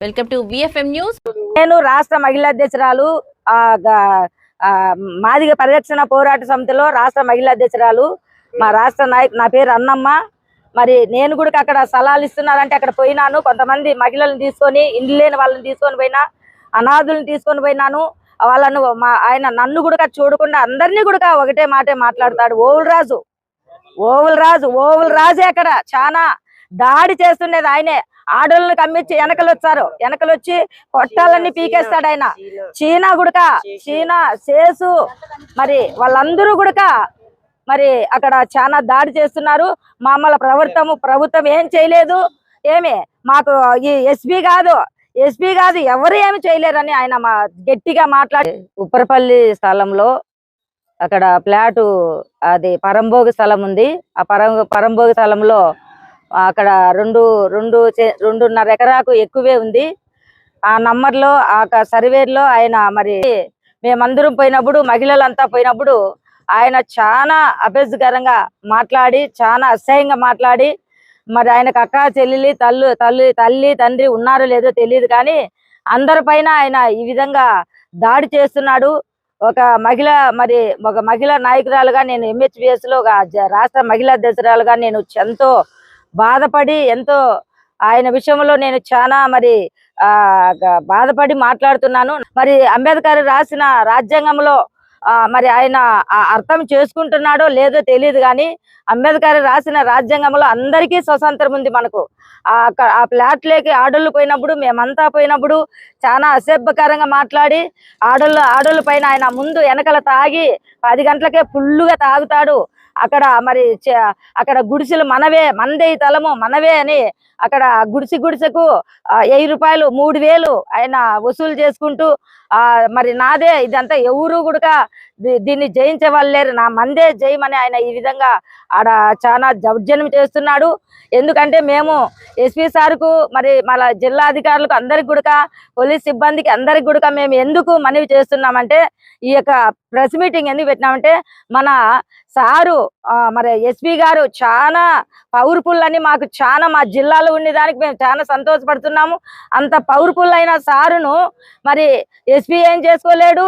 Welcome to VFM news నేను రాష్ట్ర మహిళా అధ్యక్షురాలు ఆ, ఆ, మాదిగ పరిరక్షణ పోరాట సమితిలో రాష్ట్ర మహిళా అధ్యక్షురాలు మా రాష్ట్ర నాయక్ నా పేరు అన్నమ్మ. మరి నేను కూడా అక్కడ సలహాలు ఇస్తున్నారంటే అక్కడ పోయినాను. కొంతమంది మహిళలను తీసుకొని ఇండ్లు లేని వాళ్ళని తీసుకొని పోయినా అనాథులను తీసుకొని పోయినాను. వాళ్ళను మా ఆయన నన్ను కూడా చూడకుండా అందరినీ కూడా ఒకటే మాటే మాట్లాడతాడు ఓవుల రాజు ఓవుల రాజు ఓవుల రాజే అక్కడ చాలా దాడి చేస్తుండేది ఆయనే. ఆడోళ్ళని కమ్మించి వెనకలు వచ్చారు వెనకలు వచ్చి కొట్టాలన్నీ పీకేస్తాడు ఆయన. చీనా. గుడక చీనా శేసు మరి వాళ్ళందరూ గుడక మరి అక్కడ చాలా దాడి చేస్తున్నారు. మామూలు ప్రభుత్వము ప్రభుత్వం ఏం చేయలేదు. ఏమి? మాకు ఈ ఎస్పీ కాదు. ఎస్పీ కాదు ఎవరు ఏమి చేయలేరని ఆయన మా గట్టిగా మాట్లాడి ఉప్పరపల్లి స్థలంలో అక్కడ ఫ్లాటు అది పరంభోగి స్థలం ఉంది. ఆ పరం పరంభోగి స్థలంలో అక్కడ రెండు రెండు రెండున్నర ఎకరాకు ఎక్కువే ఉంది. ఆ నంబర్లో ఆ సర్వేలో ఆయన మరి మేమందరం పోయినప్పుడు మహిళలంతా పోయినప్పుడు ఆయన చాలా అభ్యర్థకరంగా మాట్లాడి చాలా అసహ్యంగా మాట్లాడి మరి ఆయనకు అక్క చెల్లెలి తల్లు తల్లి తల్లి తండ్రి ఉన్నారో లేదో తెలియదు కానీ అందరిపైన ఆయన ఈ విధంగా దాడి చేస్తున్నాడు. ఒక మహిళ మరి ఒక మహిళా నాయకురాలుగా నేను ఎంహెచ్బిఎస్లో ఒక రాష్ట్ర మహిళా అధ్యక్షురాలుగా నేను ఎంతో బాధపడి ఎంతో ఆయన విషయంలో నేను చాలా మరి ఆ బాధపడి మాట్లాడుతున్నాను. మరి అంబేద్కర్ రాసిన రాజ్యాంగంలో ఆ, మరి ఆయన ఆ అర్థం చేసుకుంటున్నాడో లేదో తెలియదు కానీ అంబేద్కర్ రాసిన రాజ్యాంగంలో అందరికీ స్వతంత్రం ఉంది మనకు. ఆ ఆ ప్లాట్లోకి ఆడోళ్ళు పోయినప్పుడు మేమంతా పోయినప్పుడు చాలా అసభ్యకరంగా మాట్లాడి ఆడోళ్ళు ఆడోళ్ళ పైన ఆయన ముందు వెనకల తాగి పది గంటలకే ఫుల్లుగా తాగుతాడు. అక్కడ మరి చ- అక్కడ గుడిసెలు మనవే మందే ఈ తలము మనవే అని అక్కడ గుడిసి గుడిసెకు వెయ్యి రూపాయలు మూడు వేలు ఆయన వసూలు చేసుకుంటూ ఆ మరి నాదే ఇదంతా ఎవరు కూడా దీన్ని జయించే వాళ్ళు లేరు. నా మందే జయమని ఆయన ఈ విధంగా ఆడ చాలా దౌర్జన్యం చేస్తున్నాడు. ఎందుకంటే మేము ఎస్పీ సార్కు మరి మన జిల్లా అధికారులకు అందరికి కూడా పోలీస్ సిబ్బందికి అందరికి కూడా మేము ఎందుకు మనవి చేస్తున్నామంటే ఈ యొక్క ప్రెస్ మీటింగ్ ఎందుకు పెట్టినామంటే మన సారు ఆ, మరి ఎస్పీ గారు చాలా పవర్ఫుల్ అని మాకు చాలా మా జిల్లాలో ఉండేదానికి మేము చాలా సంతోషపడుతున్నాము. అంత పవర్ఫుల్ అయిన సారును మరి ఎస్పీ ఏం చేసుకోలేడు.